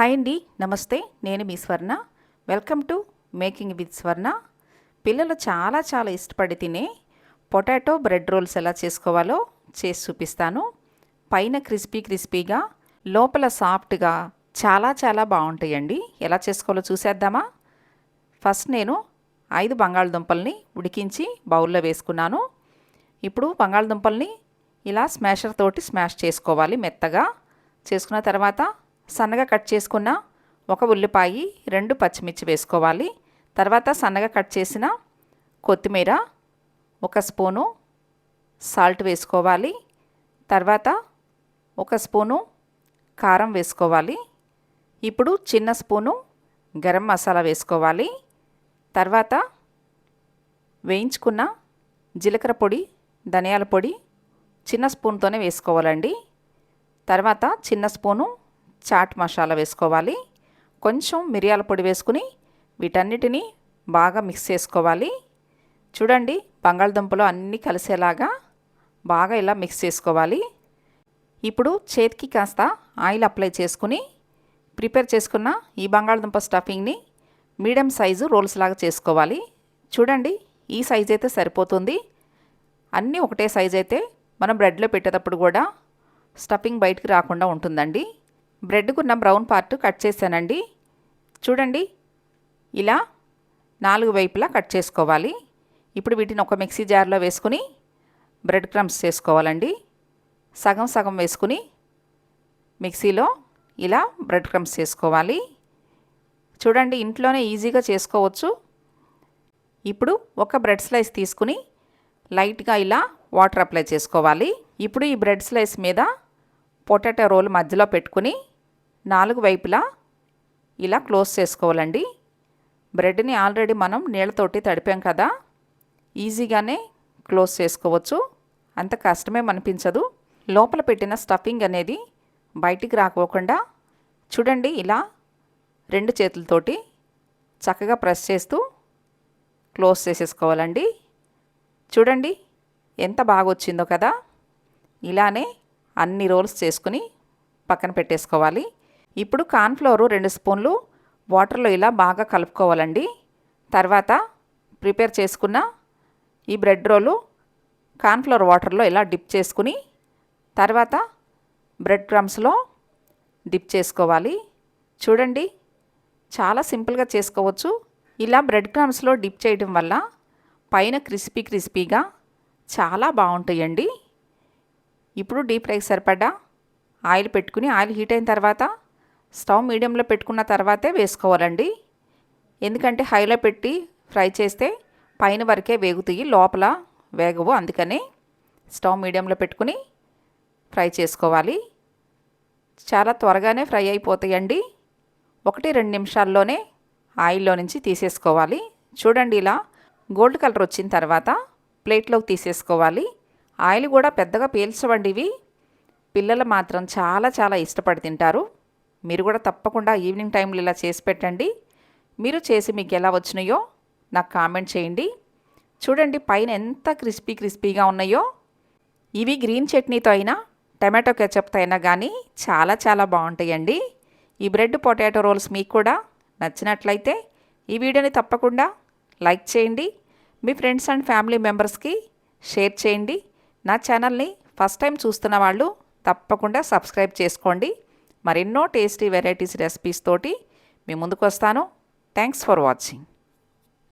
Hi అండి నమస్తే నేను మీ Swarna. Welcome to making with Swarna. పిల్లలు చాలా చాలా ఇష్టపడి తినే పొటాటో బ్రెడ్ రోల్స్ ఎలా చేసుకోవాలో చేసి చూపిస్తాను. పైన క్రిస్పీ క్రిస్పీగా లోపల సాఫ్ట్గా చాలా చాలా బాగుంటాయండి. ఎలా చేసుకోవాలో చూసేద్దామా? ఫస్ట్ నేను ఐదు బంగాళదుంపల్ని ఉడికించి బౌల్లో వేసుకున్నాను. ఇప్పుడు బంగాళదుంపల్ని ఇలా స్మాషర్ తోటి స్మాష్ చేసుకోవాలి మెత్తగా. చేసుకున్న తర్వాత సన్నగా కట్ చేసుకున్న ఒక ఉల్లిపాయ రెండు పచ్చిమిర్చి వేసుకోవాలి. తర్వాత సన్నగా కట్ చేసిన కొత్తిమీర ఒక స్పూను సాల్ట్ వేసుకోవాలి. తర్వాత ఒక స్పూను కారం వేసుకోవాలి. ఇప్పుడు చిన్న స్పూను గరం మసాలా వేసుకోవాలి. తర్వాత వేయించుకున్న జీలకర్ర పొడి ధనియాల పొడి చిన్న స్పూన్తోనే వేసుకోవాలండి. తర్వాత చిన్న స్పూను చాట్ మసాలా వేసుకోవాలి. కొంచెం మిరియాల పొడి వేసుకుని వీటన్నిటిని బాగా మిక్స్ చేసుకోవాలి. చూడండి బంగాళదుంపలు అన్నీ కలిసేలాగా బాగా ఇలా మిక్స్ చేసుకోవాలి. ఇప్పుడు చేతికి కాస్త ఆయిల్ అప్లై చేసుకుని ప్రిపేర్ చేసుకున్న ఈ బంగాళదుంప స్టఫింగ్ని మీడియం సైజు రోల్స్ లాగా చేసుకోవాలి. చూడండి ఈ సైజ్ అయితే సరిపోతుంది. అన్నీ ఒకటే సైజ్ అయితే మనం బ్రెడ్లో పెట్టేటప్పుడు కూడా స్టఫింగ్ బయటికి రాకుండా ఉంటుందండి. బ్రెడ్కున్న బ్రౌన్ పార్ట్ కట్ చేశానండి. చూడండి. ఇలా నాలుగు వైపులా కట్ చేసుకోవాలి. ఇప్పుడు వీటిని ఒక మిక్సీ జార్లో వేసుకుని బ్రెడ్ క్రమ్స్ చేసుకోవాలండి. సగం సగం వేసుకుని మిక్సీలో ఇలా బ్రెడ్ క్రమ్స్ చేసుకోవాలి. చూడండి ఇంట్లోనే ఈజీగా చేసుకోవచ్చు. ఇప్పుడు ఒక బ్రెడ్ స్లైస్ తీసుకుని లైట్గా ఇలా వాటర్ అప్లై చేసుకోవాలి. ఇప్పుడు ఈ బ్రెడ్ స్లైస్ మీద పొటాటో రోల్ మధ్యలో పెట్టుకుని నాలుగు వైపులా ఇలా క్లోజ్ చేసుకోవాలండి. బ్రెడ్ని ఆల్రెడీ మనం నీళ్ళతోటి తడిపాం కదా ఈజీగానే క్లోజ్ చేసుకోవచ్చు. అంత కష్టమే అనిపించదు. లోపల పెట్టిన స్టఫింగ్ అనేది బయటికి రాకోకుండా చూడండి ఇలా రెండు చేతులతోటి చక్కగా ప్రెస్ చేస్తూ క్లోజ్ చేసేసుకోవాలండి. చూడండి ఎంత బాగా వచ్చిందో కదా ఇలానే అన్ని రోల్స్ చేసుకుని పక్కన పెట్టేసుకోవాలి. ఇప్పుడు కార్న్ఫ్లోరు రెండు స్పూన్లు వాటర్లో ఇలా బాగా కలుపుకోవాలండి. తర్వాత ప్రిపేర్ చేసుకున్న ఈ బ్రెడ్ రోలు కార్న్ఫ్లోర్ వాటర్లో ఇలా డిప్ చేసుకుని తర్వాత బ్రెడ్ క్రమ్స్లో డిప్ చేసుకోవాలి. చూడండి చాలా సింపుల్గా చేసుకోవచ్చు. ఇలా బ్రెడ్ క్రమ్స్లో డిప్ చేయడం వల్ల పైన క్రిస్పీ క్రిస్పీగా చాలా బాగుంటాయండి. ఇప్పుడు డీప్ ఫ్రైకి సరిపడా ఆయిల్ పెట్టుకుని ఆయిల్ హీట్ అయిన తర్వాత స్టవ్ మీడియంలో పెట్టుకున్న తర్వాతే వేసుకోవాలండి. ఎందుకంటే హైలో పెట్టి ఫ్రై చేస్తే పైన వరకే వేగుతాయి లోపల వేగవు. అందుకని స్టవ్ మీడియంలో పెట్టుకుని ఫ్రై చేసుకోవాలి. చాలా త్వరగానే ఫ్రై అయిపోతాయండి. ఒకటి రెండు నిమిషాల్లోనే ఆయిల్లో నుంచి తీసేసుకోవాలి. చూడండి ఇలా గోల్డ్ కలర్ వచ్చిన తర్వాత ప్లేట్లోకి తీసేసుకోవాలి. ఆయిల్ కూడా పెద్దగా పీల్చవండి ఇవి. పిల్లలు మాత్రం చాలా చాలా ఇష్టపడి తింటారు. మీరు కూడా తప్పకుండా ఈవినింగ్ టైంలో ఇలా చేసి పెట్టండి. మీరు చేసి మీకు ఎలా వచ్చినాయో నాకు కామెంట్ చేయండి. చూడండి పైన ఎంత క్రిస్పీ క్రిస్పీగా ఉన్నాయో. ఇవి గ్రీన్ చట్నీతో అయినా టమాటో కెచప్తో అయినా కానీ చాలా చాలా బాగుంటాయండి. ఈ బ్రెడ్ పొటాటో రోల్స్ మీకు కూడా నచ్చినట్లయితే ఈ వీడియోని తప్పకుండా లైక్ చేయండి. మీ ఫ్రెండ్స్ అండ్ ఫ్యామిలీ మెంబర్స్కి షేర్ చేయండి. నా ఛానల్ని ఫస్ట్ టైం చూస్తున్న వాళ్ళు తప్పకుండా సబ్స్క్రైబ్ చేసుకోండి. మరెన్నో టేస్టీ వెరైటీస్ రెసిపీస్ తోటి మీ ముందుకు వస్తాను. Thanks for watching